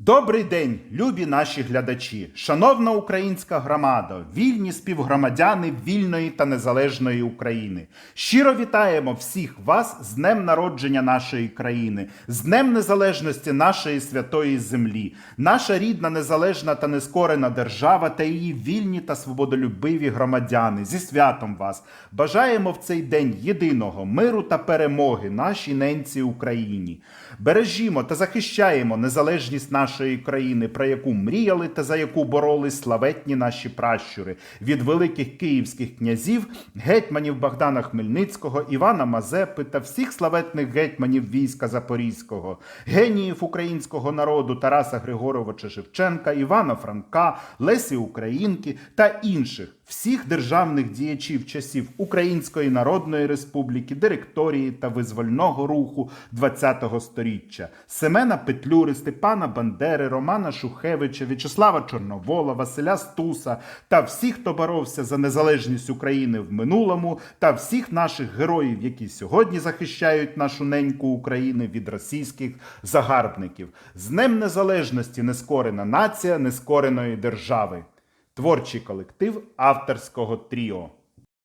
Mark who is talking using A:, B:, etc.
A: Добрий день, любі наші глядачі, шановна українська громада, вільні співгромадяни вільної та незалежної України. Щиро вітаємо всіх вас з Днем народження нашої країни, з Днем Незалежності нашої святої землі. Наша рідна незалежна та нескорена держава та її вільні та свободолюбиві громадяни. Зі святом вас бажаємо в цей день єдиного миру та перемоги нашій ненці Україні. Бережімо та захищаємо незалежність нашої країни, про яку мріяли та за яку боролись славетні наші пращури. Від великих київських князів, гетьманів Богдана Хмельницького, Івана Мазепи та всіх славетних гетьманів війська Запорізького, геніїв українського народу Тараса Григоровича Шевченка, Івана Франка, Лесі Українки та інших всіх державних діячів часів Української Народної Республіки, директорії та визвольного руху ХХ століття Семена Петлюри, Степана Бандери, Романа Шухевича, В'ячеслава Чорновола, Василя Стуса та всіх, хто боровся за незалежність України в минулому, та всіх наших героїв, які сьогодні захищають нашу неньку України від російських загарбників. З Днем Незалежності нескорена нація нескореної держави. Творчий колектив авторського тріо.